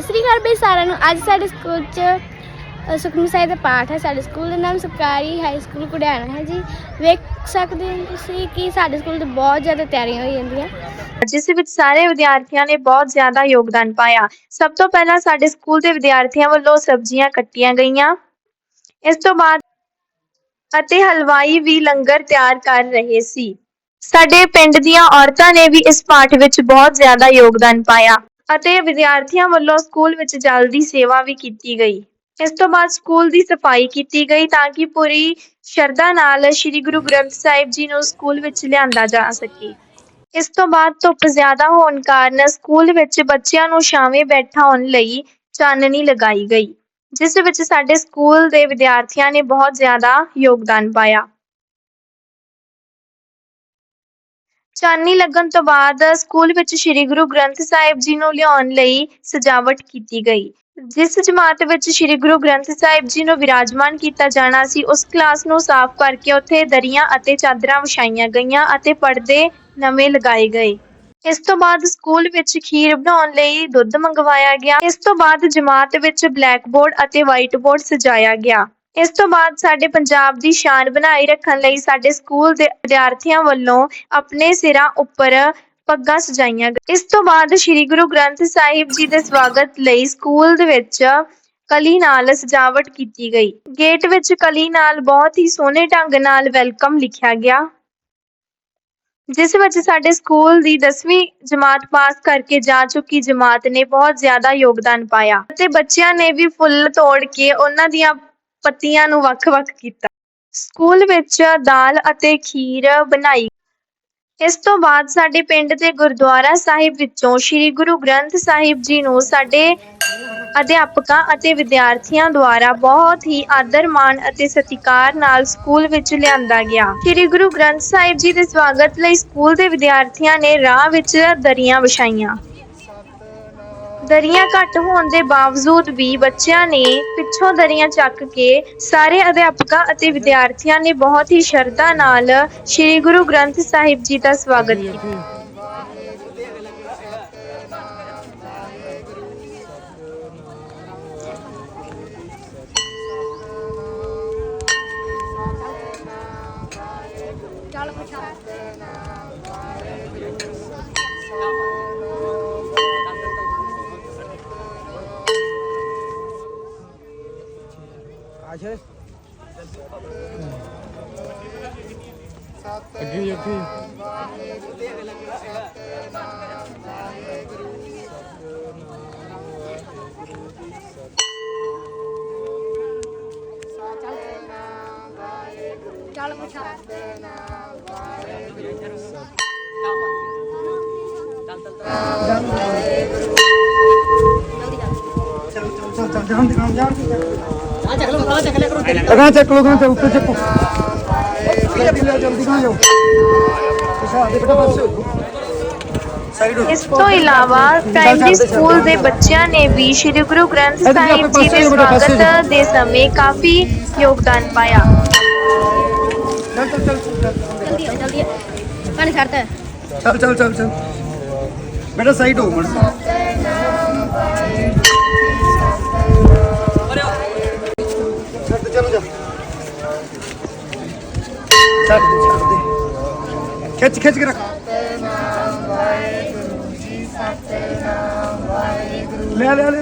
ਸਤਿ ਸ੍ਰੀ ਅਕਾਲ ਬਈ ਸਾਰਿਆਂ ਨੂੰ। ਅੱਜ ਸਾਡੇ ਸਕੂਲ 'ਚ ਸੁਖਮਨੀ ਸਾਹਿਬ ਦਾ ਪਾਠ ਹੈ। ਸਾਡੇ ਸਕੂਲ ਦਾ ਨਾਮ ਸਰਕਾਰੀ ਹਾਈ ਸਕੂਲ ਕੁੜਿਆਣਾ ਹੈ ਜੀ। ਵੇਖ ਸਕਦੇ ਹੋ ਤੁਸੀਂ ਕਿ ਸਾਡੇ ਸਕੂਲ ਤੇ ਬਹੁਤ ਜ਼ਿਆਦਾ ਤਿਆਰੀਆਂ ਹੋਈ ਜਾਂਦੀਆਂ। ਜਿਸ ਵਿੱਚ ਸਾਰੇ ਵਿਦਿਆਰਥੀਆਂ ਨੇ ਬਹੁਤ ਜ਼ਿਆਦਾ ਯੋਗਦਾਨ ਪਾਇਆ। ਸਭ ਤੋਂ ਪਹਿਲਾਂ ਸਾਡੇ ਸਕੂਲ ਦੇ ਵਿਦਿਆਰਥੀਆਂ ਵੱਲੋਂ ਸਬਜ਼ੀਆਂ ਕੱਟੀਆਂ ਗਈਆਂ। ਇਸ ਤੋਂ ਬਾਅਦ ਅਤੇ ਹਲਵਾਈ ਵੀ ਲੰਗਰ ਤਿਆਰ ਕਰ ਰਹੇ ਸੀ। ਸਾਡੇ ਪਿੰਡ ਦੀਆਂ ਔਰਤਾਂ ਨੇ ਵੀ ਇਸ ਪਾਠ ਵਿੱਚ ਬਹੁਤ ਜ਼ਿਆਦਾ ਯੋਗਦਾਨ ਪਾਇਆ। ਅਤੇ ਵਿਦਿਆਰਥੀਆਂ ਵੱਲੋਂ ਸਕੂਲ ਵਿੱਚ ਜਲ ਦੀ ਸੇਵਾ ਵੀ ਕੀਤੀ ਗਈ। ਇਸ ਤੋਂ ਬਾਅਦ ਸਕੂਲ ਦੀ ਸਫ਼ਾਈ ਕੀਤੀ ਗਈ ਤਾਂ ਕਿ ਪੂਰੀ ਸ਼ਰਧਾ ਨਾਲ ਸ੍ਰੀ ਗੁਰੂ ਗ੍ਰੰਥ ਸਾਹਿਬ ਜੀ ਨੂੰ ਸਕੂਲ ਵਿੱਚ ਲਿਆਂਦਾ ਜਾ ਸਕੇ। ਇਸ ਤੋਂ ਬਾਅਦ ਧੁੱਪ ਜ਼ਿਆਦਾ ਹੋਣ ਕਾਰਨ ਸਕੂਲ ਵਿੱਚ ਬੱਚਿਆਂ ਨੂੰ ਛਾਵੇਂ ਬੈਠਾਉਣ ਲਈ ਚਾਨਣੀ ਲਗਾਈ ਗਈ, ਜਿਸ ਵਿੱਚ ਸਾਡੇ ਸਕੂਲ ਦੇ ਵਿਦਿਆਰਥੀਆਂ ਨੇ ਬਹੁਤ ਜ਼ਿਆਦਾ ਯੋਗਦਾਨ ਪਾਇਆ। ਚਾਨਣੀ ਲੱਗਣ ਤੋਂ ਬਾਅਦ ਸਕੂਲ ਵਿੱਚ ਸ੍ਰੀ ਗੁਰੂ ਗ੍ਰੰਥ ਸਾਹਿਬ ਜੀ ਨੂੰ ਲਿਆਉਣ ਲਈ ਸਜਾਵਟ ਕੀਤੀ ਗਈ। ਜਿਸ ਜਮਾਤ ਵਿੱਚ ਸ੍ਰੀ ਗੁਰੂ ਗ੍ਰੰਥ ਸਾਹਿਬ ਜੀ ਨੂੰ ਵਿਰਾਜਮਾਨ ਕੀਤਾ ਜਾਣਾ ਸੀ, ਉਸ ਕਲਾਸ ਨੂੰ ਸਾਫ਼ ਕਰਕੇ ਉੱਥੇ ਦਰੀਆਂ ਅਤੇ ਚਾਦਰਾਂ ਵਿਛਾਈਆਂ ਗਈਆਂ ਅਤੇ ਪਰਦੇ ਨਵੇਂ ਲਗਾਏ ਗਏ। ਇਸ ਤੋਂ ਬਾਅਦ ਸਕੂਲ ਵਿੱਚ ਖੀਰ ਬਣਾਉਣ ਲਈ ਦੁੱਧ ਮੰਗਵਾਇਆ ਗਿਆ। ਇਸ ਤੋਂ ਬਾਅਦ ਜਮਾਤ ਵਿੱਚ ਬਲੈਕ ਬੋਰਡ ਅਤੇ ਵਾਈਟ ਬੋਰਡ ਸਜਾਇਆ ਗਿਆ। ਇਸ ਤੋਂ ਬਾਅਦ ਸਾਡੇ ਪੰਜਾਬ ਦੀ ਸ਼ਾਨ ਬਣਾਈ ਰੱਖਣ ਲਈ ਸਾਡੇ ਸਕੂਲ ਦੇ ਵਿਦਿਆਰਥੀਆਂ ਵੱਲੋਂ ਆਪਣੇ ਸਿਰਾਂ ਉੱਪਰ ਪੱਗਾਂ ਸਜਾਈਆਂ ਗਈਆਂ। ਇਸ ਤੋਂ ਬਾਅਦ ਸ੍ਰੀ ਗੁਰੂ ਗ੍ਰੰਥ ਸਾਹਿਬ ਜੀ ਦੇ ਸਵਾਗਤ ਲਈ ਸਕੂਲ ਦੇ ਵਿੱਚ ਕਲੀ ਨਾਲ ਸਜਾਵਟ ਕੀਤੀ ਗਈ। ਗੇਟ ਵਿੱਚ ਕਲੀ ਨਾਲ ਬਹੁਤ ਹੀ ਸੋਹਣੇ ਢੰਗ ਨਾਲ ਵੈਲਕਮ ਲਿਖਿਆ ਗਿਆ। ਜਿਸ ਵਿੱਚ ਸਾਡੇ ਸਕੂਲ ਦੀ 10ਵੀਂ ਜਮਾਤ ਪਾਸ ਕਰਕੇ ਜਾ ਚੁੱਕੀ ਜਮਾਤ ਨੇ ਬਹੁਤ ਜ਼ਿਆਦਾ ਯੋਗਦਾਨ ਪਾਇਆ ਅਤੇ ਬੱਚਿਆਂ ਨੇ ਵੀ ਫੁੱਲ ਤੋੜ ਕੇ ਉਹਨਾਂ ਦੀਆਂ ਪੱਤੀਆਂ ਨੂੰ ਵੱਖ-ਵੱਖ ਕੀਤਾ। ਸਕੂਲ ਵਿੱਚ ਦਾਲ ਅਤੇ ਖੀਰ ਬਣਾਈ। ਇਸ ਤੋਂ ਬਾਅਦ ਸਾਡੇ ਪਿੰਡ ਦੇ ਗੁਰਦੁਆਰਾ ਸਾਹਿਬ ਵਿੱਚੋਂ ਸ੍ਰੀ ਗੁਰੂ ਗ੍ਰੰਥ ਸਾਹਿਬ ਜੀ ਨੂੰ ਸਾਡੇ ਅਧਿਆਪਕਾਂ ਅਤੇ ਵਿਦਿਆਰਥੀਆਂ ਦੁਆਰਾ ਬਹੁਤ ਹੀ ਆਦਰ, ਮਾਣ ਅਤੇ ਸਤਿਕਾਰ ਨਾਲ ਸਕੂਲ ਵਿੱਚ ਲਿਆਂਦਾ ਗਿਆ। ਸ੍ਰੀ ਗੁਰੂ ਗ੍ਰੰਥ ਸਾਹਿਬ ਜੀ ਦੇ ਸਵਾਗਤ ਲਈ ਸਕੂਲ ਦੇ ਵਿਦਿਆਰਥੀਆਂ ਨੇ ਰਾਹ ਵਿੱਚ ਦਰੀਆਂ ਵਿਛਾਈਆਂ। ਦਰੀਆਂ ਘੱਟ ਹੋਣ ਦੇ ਬਾਵਜੂਦ ਵੀ ਬੱਚਿਆਂ ਨੇ ਪਿੱਛੋਂ ਦਰੀਆਂ ਚੱਕ ਕੇ ਸਾਰੇ ਅਧਿਆਪਕਾਂ ਅਤੇ ਵਿਦਿਆਰਥੀਆਂ ਨੇ ਬਹੁਤ ਹੀ ਸ਼ਰਧਾ ਨਾਲ ਸ੍ਰੀ ਗੁਰੂ ਗ੍ਰੰਥ ਸਾਹਿਬ ਜੀ ਦਾ ਸਵਾਗਤ ਕੀਤਾ। ਅੱਗੇ ਅੱਗੇ। ਚੱਲ ਪੁੱਛਾ। ਚੱਲ ਚੱਲ ਜਾਣ ਦੇ ਨਾਲ ਜਾਣ ਅਗਾਂ ਚੱਕ ਲੋ ਗਾਂ ਤੇ ਉੱਤੇ ਚੱਕੋ ਜਲਦੀ ਲਿਆ ਜਲਦੀ ਗਾਂ ਜਾਓ ਪਿਛਾ ਦੇ ਬੇਟਾ ਪਾਸੇ ਹੋ ਸਾਈਡ ਹੋ ਇਸ ਤੋਂ ਇਲਾਵਾ ਪ੍ਰਾਇਮਰੀ ਸਕੂਲ ਦੇ ਬੱਚਿਆਂ ਨੇ ਵੀ ਸ੍ਰੀ ਗੁਰੂ ਗ੍ਰੰਥ ਸਾਹਿਬ ਜੀ ਦੇ ਸਵਾਗਤ ਦੇ ਸਮੇਂ ਕਾਫੀ ਯੋਗਦਾਨ ਪਾਇਆ। ਚੱਲ ਚੱਲ ਚੱਲ। ਜਲਦੀ ਆ, ਜਲਦੀ ਆ। ਪਾਣੀ ਛੱਡਤਾ ਚੱਲ ਚੱਲ ਚੱਲ ਚੱਲ। ਬੇਟਾ ਸਾਈਡ ਹੋ ਮੜ ਛੱਡ ਦੇ ਛੱਡ ਦੇ। ਖਿੱਚ ਖਿੱਚ ਕੇ ਰੱਖ। ਲੈ ਲੈ ਲੈ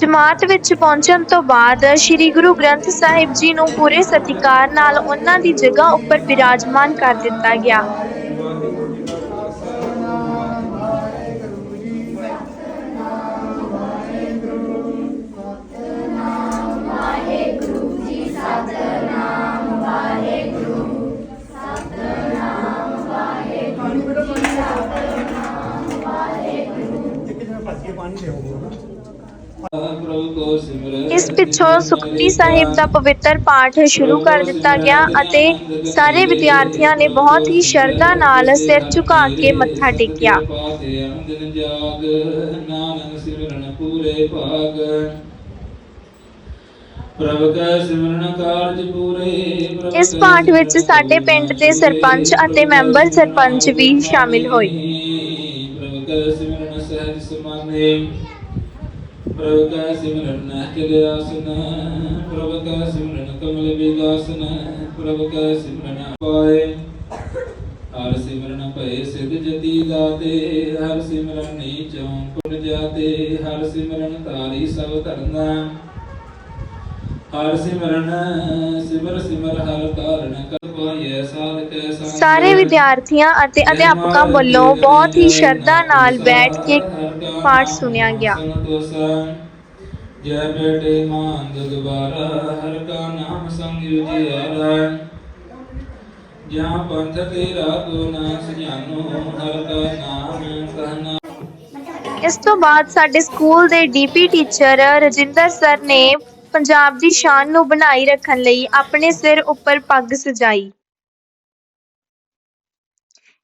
ਜਮਾਤ ਵਿੱਚ ਪਹੁੰਚਣ ਤੋਂ ਬਾਅਦ ਸ੍ਰੀ ਗੁਰੂ ਗ੍ਰੰਥ ਸਾਹਿਬ ਜੀ ਨੂੰ ਪੂਰੇ ਸਤਿਕਾਰ ਨਾਲ ਉਹਨਾਂ ਦੀ ਜਗ੍ਹਾ ਉੱਪਰ ਵਿਰਾਜਮਾਨ ਕਰ ਦਿੱਤਾ ਗਿਆ। ਇੱਕ ਜਣਾ ਭੱਜ ਇਸ ਪਿੱਛੋਂ ਸੁਖਮਨੀ ਸਾਹਿਬ ਦਾ ਪਵਿੱਤਰ ਪਾਠ ਸ਼ੁਰੂ ਕਰ ਦਿੱਤਾ ਗਿਆ ਅਤੇ ਸਾਰੇ ਵਿਦਿਆਰਥੀਆਂ ਨੇ ਬਹੁਤ ਹੀ ਸ਼ਰਧਾ ਨਾਲ ਸਿਰ ਝੁਕਾ ਕੇ ਮੱਥਾ ਟੇਕਿਆ। ਇਸ ਪਾਠ ਵਿੱਚ ਸਾਡੇ ਪਿੰਡ ਦੇ ਸਰਪੰਚ ਅਤੇ ਮੈਂਬਰ ਸਰਪੰਚ ਵੀ ਸ਼ਾਮਿਲ ਹੋਏ। ਪ੍ਰਭ ਕੈ ਸਿਮਰਨ ਸਹਿਜ ਸਮਾਨੇ ਪ੍ਰਭ ਕੈ ਸਿਮਰਨ ਨਹਿ ਆਸਨ ਪ੍ਰਭ ਕੈ ਸਿਮਰਨ ਕਮਲ ਵਿਗਾਸਨ ਪ੍ਰਭ ਕੈ ਸਿਮਰਨ ਪਾਏ ਹਰ ਸਿਮਰਨ ਭਏ ਸਿਧ ਜਤੀ ਦਾਤੇ ਹਰ ਸਿਮਰਨ ਨੀਚੋਂ ਪੁਰ ਜਾਤੇ ਹਰ ਸਿਮਰਨ ਧਾਰੀ ਸਭ ਧਰਨਾ ਹਰ ਸਿਮਰਨ ਸਿਮਰ ਸਿਮਰ ਹਰ ਕਾਰਨ ਸਾਰੇ ਵਿਦਿਆਰਥੀਆਂ ਅਤੇ ਅਧਿਆਪਕਾਂ ਵੱਲੋਂ ਬਹੁਤ ਹੀ ਸ਼ਰਧਾ ਨਾਲ ਬੈਠ ਕੇ ਪਾਠ ਸੁਣਿਆ ਗਿਆ। ਜੈ ਬੇਟੇ ਮਾਨ ਦੁਬਾਰਾ ਹਰ ਕਾ ਨਾਮ ਸੰਗ ਉਜਿਆਰਾ। ਜਾਂ ਪੰਥ ਤੇਰਾ ਕੋ ਨਾ ਸੁਝਾਨੋ ਹਰ ਕਾ ਨਾਮ ਕਹਨਾ। ਇਸ ਤੋਂ ਬਾਅਦ ਸਾਡੇ ਸਕੂਲ ਦੇ ਡੀਪੀ ਟੀਚਰ ਰਜਿੰਦਰ ਸਰ ਨੇ ਪੰਜਾਬ ਦੀ ਸ਼ਾਨ ਨੂੰ ਬਣਾਈ ਰੱਖਣ ਲਈ ਆਪਣੇ ਸਿਰ ਉੱਪਰ ਪੱਗ ਸਜਾਈ।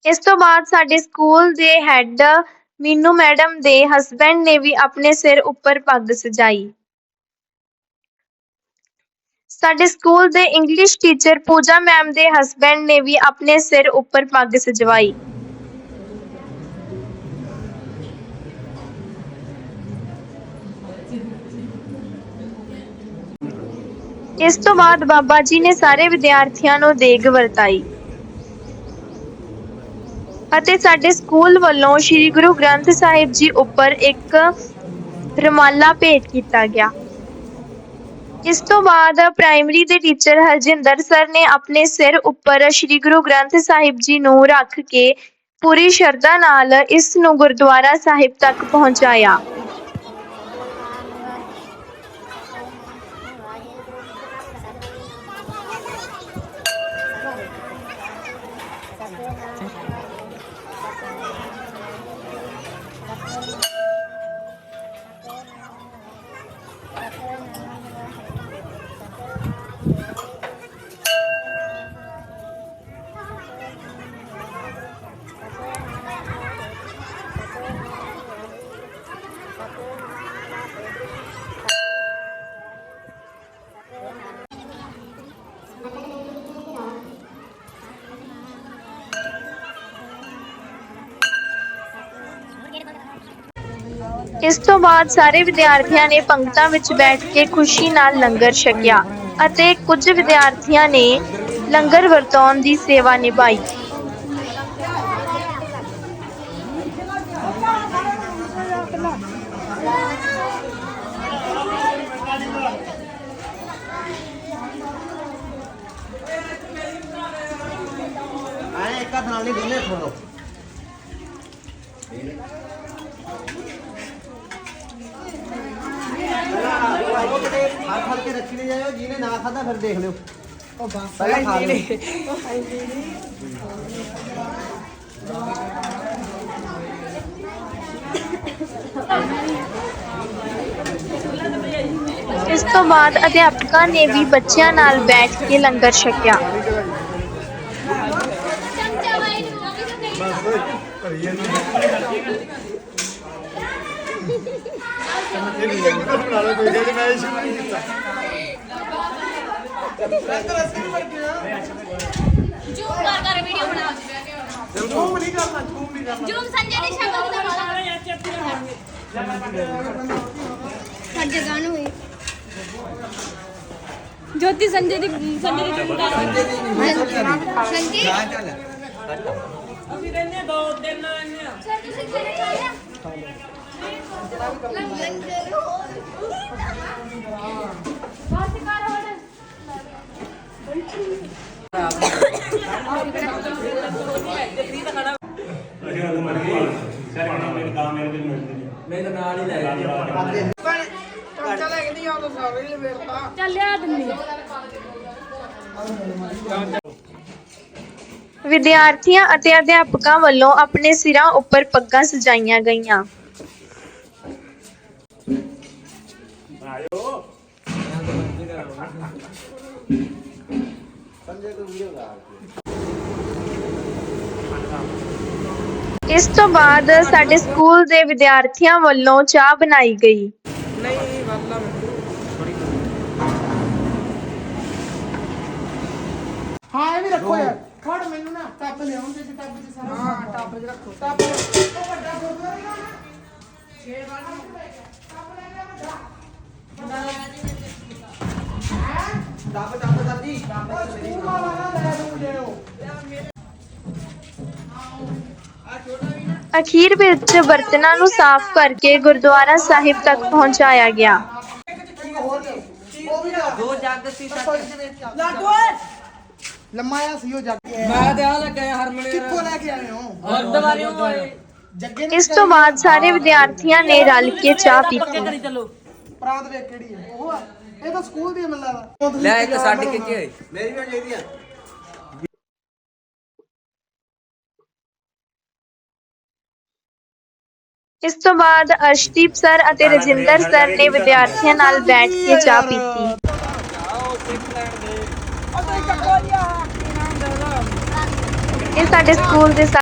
ਇਸ ਤੋਂ ਬਾਅਦ ਸਾਡੇ ਸਕੂਲ ਦੇ ਹੈੱਡ ਮੀਨੂ ਮੈਡਮ ਦੇ ਹਸਬੰਡ ਨੇ ਵੀ ਆਪਣੇ ਸਿਰ ਉੱਪਰ ਪੱਗ ਸਜਾਈ। ਸਾਡੇ ਸਕੂਲ ਦੇ ਇੰਗਲਿਸ਼ ਟੀਚਰ ਪੂਜਾ ਮੈਮ ਦੇ ਹਸਬੰਡ ਨੇ ਵੀ ਆਪਣੇ ਸਿਰ ਉੱਪਰ ਪੱਗ ਸਜਵਾਈ। ਇਸ ਤੋਂ ਬਾਅਦ ਬਾਬਾ ਜੀ ਨੇ ਸਾਰੇ ਵਿਦਿਆਰਥੀਆਂ ਨੂੰ ਦੇਗ ਵਰਤਾਈ। ਅਤੇ ਸਾਡੇ ਸਕੂਲ ਵੱਲੋਂ ਸ੍ਰੀ ਗੁਰੂ ਗ੍ਰੰਥ ਸਾਹਿਬ ਜੀ ਉੱਪਰ ਇੱਕ ਰਮਾਲਾ ਭੇਟ ਕੀਤਾ ਗਿਆ। ਇਸ ਤੋਂ ਬਾਅਦ ਪ੍ਰਾਇਮਰੀ ਦੇ ਟੀਚਰ ਹਰਜਿੰਦਰ ਸਰ ਨੇ ਆਪਣੇ ਸਿਰ ਉੱਪਰ ਸ੍ਰੀ ਗੁਰੂ ਗ੍ਰੰਥ ਸਾਹਿਬ ਜੀ ਨੂੰ ਰੱਖ ਕੇ ਪੂਰੀ ਸ਼ਰਧਾ ਨਾਲ ਇਸ ਨੂੰ ਗੁਰਦੁਆਰਾ ਸਾਹਿਬ ਤੱਕ ਪਹੁੰਚਾਇਆ। ਇਸ ਤੋਂ ਬਾਅਦ ਸਾਰੇ ਵਿਦਿਆਰਥੀਆਂ ਨੇ ਪੰਗਤਾਂ ਵਿੱਚ ਬੈਠ ਕੇ ਖੁਸ਼ੀ ਨਾਲ ਲੰਗਰ ਛਕਿਆ ਅਤੇ ਕੁਝ ਵਿਦਿਆਰਥੀਆਂ ਨੇ ਲੰਗਰ ਵਰਤਾਉਣ ਦੀ ਸੇਵਾ ਨਿਭਾਈ। ਆਏ, ਇੱਕ ਹੱਥ ਨਾਲ ਨਹੀਂ ਦੋਨੇ ਫੜੋ ਹੱਥ ਹਲ ਕੇ ਰੱਖੀ ਨਹੀਂ ਜਾਇਓ ਜਿਹਨੇ ਨਾ ਖਾਦਾ ਫਿਰ ਦੇਖ ਲਿਓ। ਉਹ ਬਸ। ਪਹਿਲਾਂ ਖਾ ਲਿਓ। ਇਸ ਤੋਂ ਬਾਅਦ ਅਧਿਆਪਕਾਂ ਨੇ ਵੀ ਬੱਚਿਆਂ ਨਾਲ ਬੈਠ ਕੇ ਲੰਗਰ ਛਕਿਆ। ਜੂਮ ਕਰ ਕਰ ਵੀਡੀਓ ਬਣਾ ਜੂਮ ਨਹੀਂ ਕਰਨਾ ਜੂਮ ਨਹੀਂ ਕਰਨਾ ਜੂਮ ਸੰਜੇ ਦੀ ਸ਼ਕਲ ਦਾ ਵਾਲਾ ਸਾਡੇ ਗਾਣ ਹੋਈ ਜੋਤੀ ਸੰਜੇ ਦੀ ਸੰਜੇ ਦੀ ਜੂਮ ਕਰ ਸੰਜੀ ਅਸੀਂ ਕਹਿੰਦੇ ਦੋ ਦਿਨ ਆਏ ਆ ਸਰ ਤੁਸੀਂ ਕਿਹੜੇ ਆਇਆ ਲੰਗਰ ਬਾਤ ਕਰ ਹੁਣ ਚੱਲਿਆ ਦਿੰਨੀ ਵਿਦਿਆਰਥੀਆਂ ਅਤੇ ਅਧਿਆਪਕਾਂ ਵੱਲੋਂ ਆਪਣੇ ਸਿਰਾਂ ਉੱਪਰ ਪੱਗਾਂ ਸਜਾਈਆਂ ਗਈਆਂ। ਇਸ ਤੋਂ ਬਾਅਦ ਸਾਡੇ ਸਕੂਲ ਦੇ ਵਿਦਿਆਰਥੀਆਂ ਵੱਲੋਂ ਚਾਹ ਬਣਾਈ ਗਈ ਹਾਂ ਇਹ ਵੀ ਰੱਖੋ ਯਾਰ ਖੜ ਮੈਨੂੰ ਨਾ ਟੱਬ ਲਿਆਉਣ ਦੇ ਟੱਬ ਚ ਸਾਰਾ ਹਾਂ ਟੱਬ ਚ ਰੱਖੋ ਟੱਬ ਉਹ ਵੱਡਾ ਗੁਰਦੁਆਰਾ ਨਾ ਛੇ ਵਾਲੀ ਟੱਬ ਲੈ ਕੇ ਵੱਡਾ ਡੱਬ ਡੱਬ ਦਾਦੀ ਡੱਬ ਸਕੂਲ ਵਾਲਾ ਨਾ ਲੈ ਲੂ ਲਿਓ ਅਖੀਰ ਵਿੱਚ ਬਰਤਨਾਂ ਨੂੰ ਸਾਫ਼ ਕਰਕੇ ਗੁਰਦੁਆਰਾ ਸਾਹਿਬ ਤੱਕ ਪਹੁੰਚਾਇਆ ਗਿਆ। ਦੋ ਜੱਗ ਸੀ ਲਾਡੂ ਲੰਮਾ ਆ ਸੀ ਉਹ ਜੱਗ। ਮੈਂ ਤੇ ਆ ਲੱਗਾ ਹਰਮਨ ਕਿੱਥੋਂ ਲੈ ਕੇ ਆਏ ਹੋ? ਗੁਰਦੁਆਰਿਓਂ ਆਏ ਜੱਗੇ। ਨੇ ਇਸ ਤੋਂ ਬਾਅਦ ਸਾਰੇ ਵਿਦਿਆਰਥੀਆਂ ਨੇ ਰਲ ਕੇ ਚਾਹ ਪੀਤੀ ਕਰੀ ਚੱਲੋ। ਪ੍ਰਾਂਤ ਵੇਖ ਕਿਹੜੀ ਹੈ? ਉਹ ਆ। ਇਹ ਤਾਂ ਸਕੂਲ ਦੀ ਮਿਲਦਾ ਵਾ। ਲੈ ਇੱਕ ਸਾਡੇ ਖਿੱਚੀ ਹੋਈ ਇਸ ਤੋਂ ਬਾਅਦ ਅਰਸ਼ਦੀਪ ਸਰ ਅਤੇ ਰਜਿੰਦਰ ਸਰ ਨੇ ਵਿਦਿਆਰਥੀਆਂ ਨਾਲ ਬੈਠ ਕੇ ਚਾਹ ਪੀਤੀ। ਇਹ ਸਾਡੇ ਸਕੂਲ ਦੇ